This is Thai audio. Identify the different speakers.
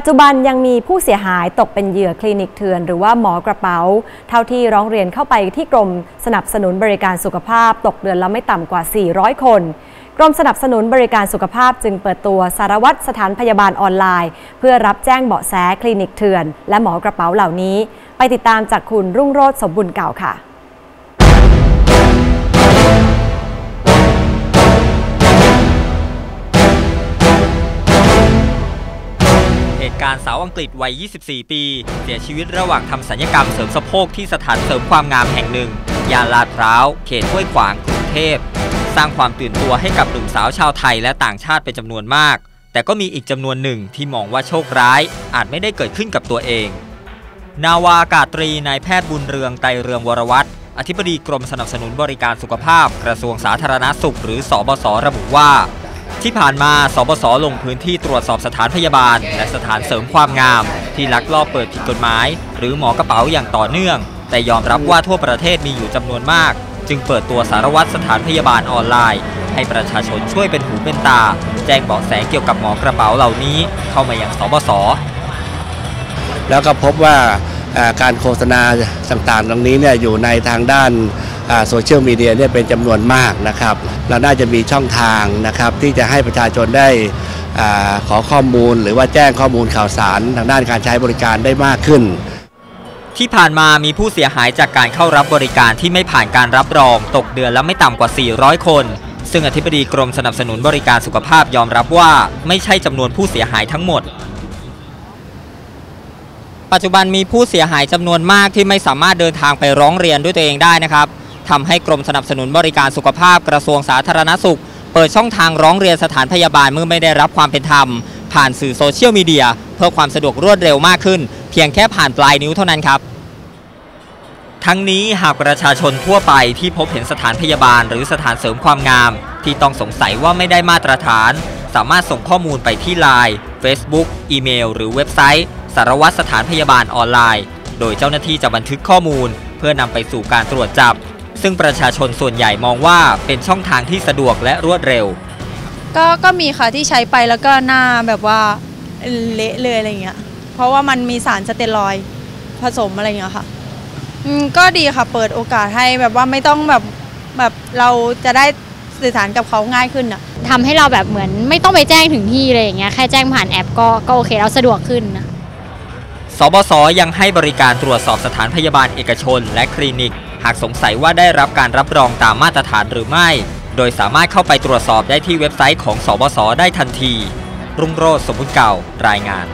Speaker 1: ปัจจุบันยังมีผู้เสียหายตกเป็นเหยื่อคลินิกเถื่อน หรือว่าหมอกระเป๋า เท่าที่ร้องเรียนเข้าไปที่กรมสนับสนุนบริการสุขภาพ ตกเดือนละไม่ต่ำกว่า 400 คนกรมสนับสนุนบริการสุขภาพจึงเปิดตัวสารวัตรสถานพยาบาลออนไลน์ เพื่อรับแจ้งเบาะแสคลินิกเถื่อน และหมอกระเป๋าเหล่านี้ ไปติดตามจากคุณรุ่งโรจน์สมบุญเก่าค่ะ
Speaker 2: ตุการณ์สาวอังกฤษวัย 24 ปี เสียชีวิตระหว่างทำสัญญกรรมเสริมสะโพกที่สถานเสริมความงามแห่งหนึ่งยานลาดพร้าว เขตห้วยขวางกรุงเทพ สร้างความตื่นตัวให้กับหนุ่มสาวชาวไทยและต่างชาติเป็นจำนวนมาก แต่ก็มีอีกจำนวนหนึ่งที่มองว่าโชคร้าย อาจไม่ได้เกิดขึ้นกับตัวเอง นาวาอากาศตรีนายแพทย์บุญเรืองไตรเรืองวรวัตรอธิบดีกรมสนับสนุนบริการสุขภาพ กระทรวงสาธารณสุข หรือสบศระบุว่า ที่ผ่านมาสบศลงพื้นที่ตรวจสอบสถานพยาบาล และสถานเสริมความงาม ที่ลักลอบเปิดผิดกฎหมาย หรือหมอกระเป๋าอย่างต่อเนื่อง แต่ยอมรับว่าทั่วประเทศมีอยู่จำนวนมาก จึงเปิดตัวสารวัตรสถานพยาบาลออนไลน์ ให้ประชาชนช่วยเป็นหูเป็นตา แจ้งเบาะแสเกี่ยวกับหมอกระเป๋าเหล่านี้ เข้ามาอยังสบศ
Speaker 3: แล้วก็พบว่าการโฆษณาต่างๆตรงนี้เนี่ยอยู่ในทางด้าน โซเชียลมีเดียเนี่ยเป็นจำนวนมากนะครับ เราน่าจะมีช่องทางนะครับที่จะให้ประชาชนได้อขอข้อมูล หรือว่าแจ้งข้อมูลข่าวสารทางด้านการใช้บริการได้มากขึ้น
Speaker 2: ที่ผ่านมามีผู้เสียหายจากการเข้ารับบริการที่ไม่ผ่านการรับรอง ตกเดือนละไม่ต่ำกว่า 400 คน ซึ่งอธิบดีกรมสนับสนุนบริการสุขภาพยอมรับว่าไม่ใช่จำนวนผู้เสียหายทั้งหมดปัจจุบันมีผู้เสียหายจำนวนมากที่ไม่สามารถเดินทางไปร้องเรียนด้วยตัวเองได้นะครับ ทำให้กรมสนับสนุนบริการสุขภาพกระทรวงสาธารณสุข เปิดช่องทางร้องเรียนสถานพยาบาลเมื่อไม่ได้รับความเป็นธรรม ผ่านสื่อโซเชียลมีเดียเพื่อความสะดวกรวดเร็วมากขึ้น เพียงแค่ผ่านปลายนิ้วเท่านั้นครับทั้งนี้หากประชาชนทั่วไปที่พบเห็นสถานพยาบาลหรือสถานเสริมความงาม ที่ต้องสงสัยว่าไม่ได้มาตรฐาน สามารถส่งข้อมูลไปที่ Line Facebook อีเมล หรือเว็บไซต์ สารวัตรสถานพยาบาลออนไลน์ โดยเจ้าหน้าที่จะบันทึกข้อมูล เพื่อนำไปสู่การตรวจจับ ซึ่งประชาชนส่วนใหญ่มองว่าเป็นช่องทางที่สะดวกและรวดเร็ว
Speaker 4: ก็ก็มีค่ะที่ใช้ไปแล้วก็หน้าแบบว่าเละเลยอะไรเงี้ย เพราะว่ามันมีสารสเตียรอยด์ผสมอะไรเงี้ยค่ะอืมก็ดีค่ะเปิดโอกาสให้แบบว่าไม่ต้องแบบแบบเราจะได้สื่อสารกับเขาง่ายขึ้นอะ
Speaker 5: ทำให้เราแบบเหมือนไม่ต้องไปแจ้งถึงที่เลยอย่างเงี้ยแค่แจ้งผ่านแอปก็ก็โอเคแล้วสะดวกขึ้นนะ
Speaker 2: สบศยังให้บริการตรวจสอบสถานพยาบาลเอกชน และคลินิกหากสงสัยว่าได้รับการรับรองตามมาตรฐานหรือไม่ โดยสามารถเข้าไปตรวจสอบได้ที่เว็บไซต์ของสบศได้ทันที รุ่งโรจน์สมบุญเก่า รายงาน